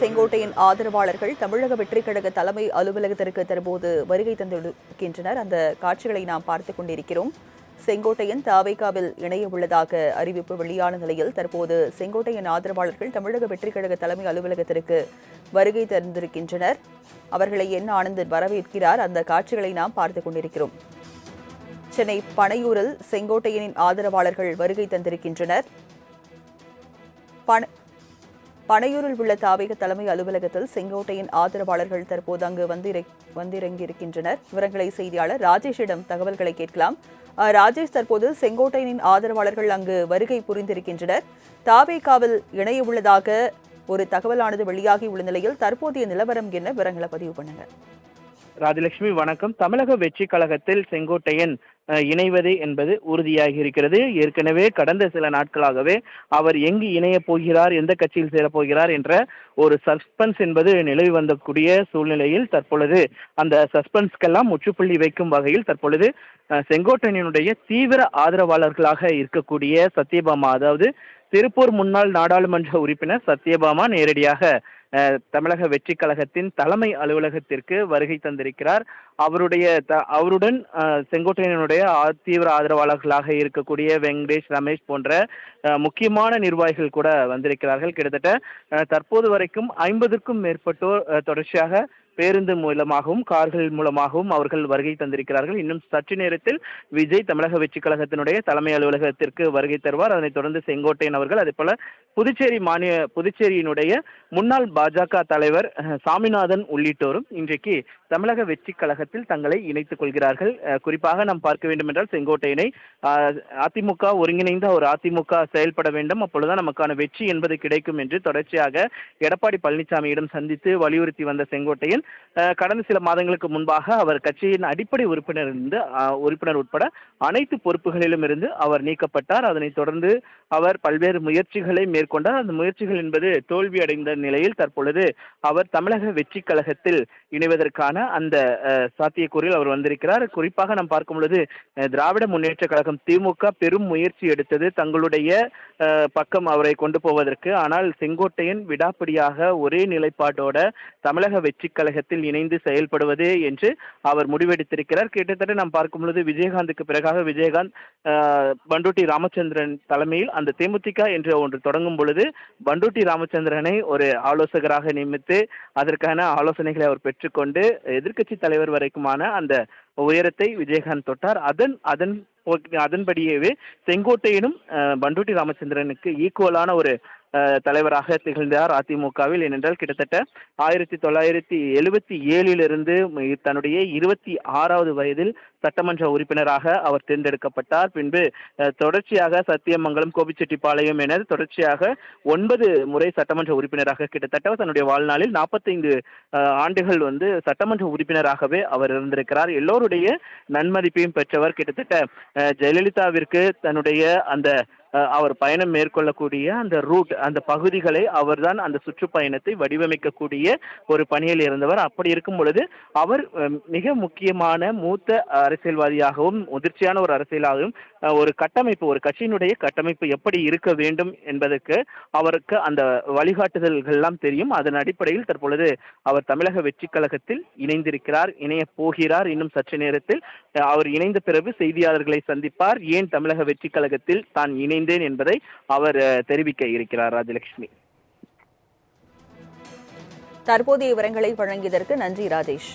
செங்கோட்டையின் ஆதரவாளர்கள் தமிழக வெற்றி கழக தலைமை அலுவலகத்திற்கு தற்போது வருகை தந்திருக்கின்றனர். அந்த காட்சிகளை நாம் பார்த்துக் கொண்டிருக்கிறோம். செங்கோட்டையன் தாவைக்காவில் இணைய உள்ளதாக அறிவிப்பு வெளியான நிலையில் தற்போது செங்கோட்டையன் ஆதரவாளர்கள் தமிழக வெற்றி கழக தலைமை அலுவலகத்திற்கு வருகை தந்திருக்கின்றனர். அவர்களை என் ஆனந்தன் வரவேற்கிறார். அந்த காட்சிகளை நாம் பார்த்துக் கொண்டிருக்கிறோம். சென்னை பனையூரில் செங்கோட்டையனின் ஆதரவாளர்கள் வருகை தந்திருக்கின்றனர். பன- பனையூரில் உள்ள தாவேக தலைமை அலுவலகத்தில் செங்கோட்டையின் ஆதரவாளர்கள் தற்போது அங்கு வந்திரை வந்திறங்கியிருக்கின்றனர். விவரங்களை செய்தியாளர் ராஜேஷிடம் தகவல்களை கேட்கலாம். ராஜேஷ் தற்போது செங்கோட்டையனின் ஆதரவாளர்கள் அங்கு வருகை புரிந்திருக்கின்றனர். தாவேகாவில் இணைய உள்ளதாக ஒரு தகவலானது வெளியாகி உள்ள நிலையில் தற்போதைய நிலவரம் என்ன? விவரங்களை பதிவு பண்ணுங்கள் ராஜலட்சுமி வணக்கம். தமிழக வெற்றி கழகத்தில் செங்கோட்டையன் இணைவது என்பது உறுதியாகி இருக்கிறது ஏற்கனவே கடந்த சில நாட்களாகவே அவர் எங்கு இணைய போகிறார் எந்த கட்சியில் சேரப் போகிறார் என்ற ஒரு சஸ்பென்ஸ் என்பது நிலவி வந்தக்கூடிய சூழ்நிலையில் தற்பொழுது அந்த சஸ்பென்ஸ்க்கெல்லாம் முற்றுப்புள்ளி வைக்கும் வகையில் தற்பொழுது செங்கோட்டையனுடைய தீவிர ஆதரவாளர்களாக இருக்கக்கூடிய சத்யபாமா அதாவது திருப்பூர் முன்னாள் நாடாளுமன்ற உறுப்பினர் சத்யபாமா நேரடியாக தமிழக வெற்றி கழகத்தின் தலைமை அலுவலகத்திற்கு வருகை தந்திருக்கிறார். அவருடைய த அவருடன் செங்கோட்டையனுடைய தீவிர ஆதரவாளர்களாக இருக்கக்கூடிய வெங்கடேஷ் ரமேஷ் போன்ற முக்கியமான நிர்வாகிகள் கூட வந்திருக்கிறார்கள். கிட்டத்தட்ட தற்போது வரைக்கும் ஐம்பதுக்கும் மேற்பட்டோர் தொடர்ச்சியாக பேருந்து மூலமாகவும் கார்கள் மூலமாகவும் அவர்கள் வருகை தந்திருக்கிறார்கள். இன்னும் சற்று நேரத்தில் விஜய் தமிழக வெற்றி கழகத்தினுடைய தலைமை அலுவலகத்திற்கு வருகை தருவார். அதனைத் தொடர்ந்து செங்கோட்டையன் அவர்கள் அதே போல புதுச்சேரி மாநில புதுச்சேரியினுடைய முன்னாள் பாஜக தலைவர் சாமிநாதன் உள்ளிட்டோரும் இன்றைக்கு தமிழக வெற்றி கழகத்தில் தங்களை இணைத்துக் கொள்கிறார்கள். குறிப்பாக நாம் பார்க்க வேண்டும் என்றால் செங்கோட்டையனை அதிமுக ஒருங்கிணைந்த ஒரு அதிமுக செயல்பட வேண்டும். அப்பொழுதுதான் நமக்கான வெற்றி என்பது கிடைக்கும் என்று தொடர்ச்சியாக எடப்பாடி பழனிசாமியிடம் சந்தித்து வலியுறுத்தி வந்த செங்கோட்டையன் கடந்த சில மாதங்களுக்கு முன்பாக அவர் கட்சியின் அடிப்படை உறுப்பினர் இருந்து உறுப்பினர் உட்பட அனைத்து பொறுப்புகளிலும் இருந்து அவர் நீக்கப்பட்டார். அதனைத் தொடர்ந்து அவர் பல்வேறு முயற்சிகளை மேற்கொண்டார். அந்த முயற்சிகள் என்பது தோல்வி அடைந்த நிலையில் தற்பொழுது அவர் தமிழக வெற்றி கழகத்தில் இணைவதற்கான அந்த சாத்தியக்கூறில் அவர் வந்திருக்கிறார். குறிப்பாக நாம் பார்க்கும் பொழுது திராவிட முன்னேற்ற கழகம் திமுக பெரும் முயற்சி எடுத்தது தங்களுடைய பக்கம் அவரை கொண்டு போவதற்கு. ஆனால் செங்கோட்டையன் விடாப்பிடியாக ஒரே நிலைப்பாட்டோட தமிழக வெற்றி கழகத்தில் இணைந்து செயல்படுவது என்று அவர் முடிவெடுத்திருக்கிறார். கிட்டத்தட்ட நாம் பார்க்கும் பொழுது விஜயகாந்துக்கு பிறகாக விஜயகாந்த் பண்டூட்டி ராமச்சந்திரன் தலைமையில் அந்த தேமுதிக என்று ஒன்று தொடங்கும் பொழுது பண்டூட்டி ராமச்சந்திரனை ஒரு ஆலோசகராக நியமித்து அதற்கான ஆலோசனைகளை அவர் பெற்றுக்கொண்டு எதிர்க்கட்சி தலைவர் வரைக்குமான அந்த உயரத்தை விஜயகாந்த் தொட்டார். அதன் அதன் அதன்படியே செங்கோட்டையனும் பண்டூட்டி ராமச்சந்திரனுக்கு ஈக்குவலான ஒரு தலைவராக திகழ்ந்தார் அதிமுகவில். ஏனென்றால் கிட்டத்தட்ட ஆயிரத்தி தொள்ளாயிரத்தி எழுபத்தி ஏழிலிருந்து தன்னுடைய இருபத்தி ஆறாவது வயதில் சட்டமன்ற உறுப்பினராக அவர் தேர்ந்தெடுக்கப்பட்டார். பின்பு தொடர்ச்சியாக சத்தியமங்கலம் கோபிச்செட்டிப்பாளையம் என தொடர்ச்சியாக ஒன்பது முறை சட்டமன்ற உறுப்பினராக கிட்டத்தட்ட தன்னுடைய வாழ்நாளில் நாற்பத்தைந்து ஆண்டுகள் வந்து சட்டமன்ற உறுப்பினராகவே அவர் இருந்திருக்கிறார். எல்லோருடைய நன்மதிப்பையும் பெற்றவர் கிட்டத்தட்ட ஜெயலலிதாவிற்கு தன்னுடைய அந்த அவர் பயணம் மேற்கொள்ளக்கூடிய அந்த ரூட் அந்த பகுதிகளை அவர்தான் அந்த சுற்றுப்பயணத்தை வடிவமைக்கக்கூடிய ஒரு பணியில் இருந்தவர். அப்படி இருக்கும் பொழுது அவர் மிக முக்கியமான மூத்த அரசியல்வாதியாகவும் முதிர்ச்சியான ஒரு அரசியலாகவும் ஒரு கட்டமைப்பு ஒரு கட்சியினுடைய கட்டமைப்பு எப்படி இருக்க வேண்டும் என்பதற்கு அவருக்கு அந்த வழிகாட்டுதல்கள்லாம் தெரியும். அதன் அடிப்படையில் தற்பொழுது அவர் தமிழக வெற்றி கழகத்தில் இணைந்திருக்கிறார் இணைய போகிறார். இன்னும் சற்று நேரத்தில் அவர் இணைந்த பிறகு செய்தியாளர்களை சந்திப்பார். ஏன் தமிழக வெற்றி கழகத்தில் தான் இணைந்தேன் என்பதை அவர் தெரிவிக்க இருக்கிறார் ராஜலட்சுமி. தற்போதைய விவரங்களை வழங்கியதற்கு நன்றி ராஜேஷ்.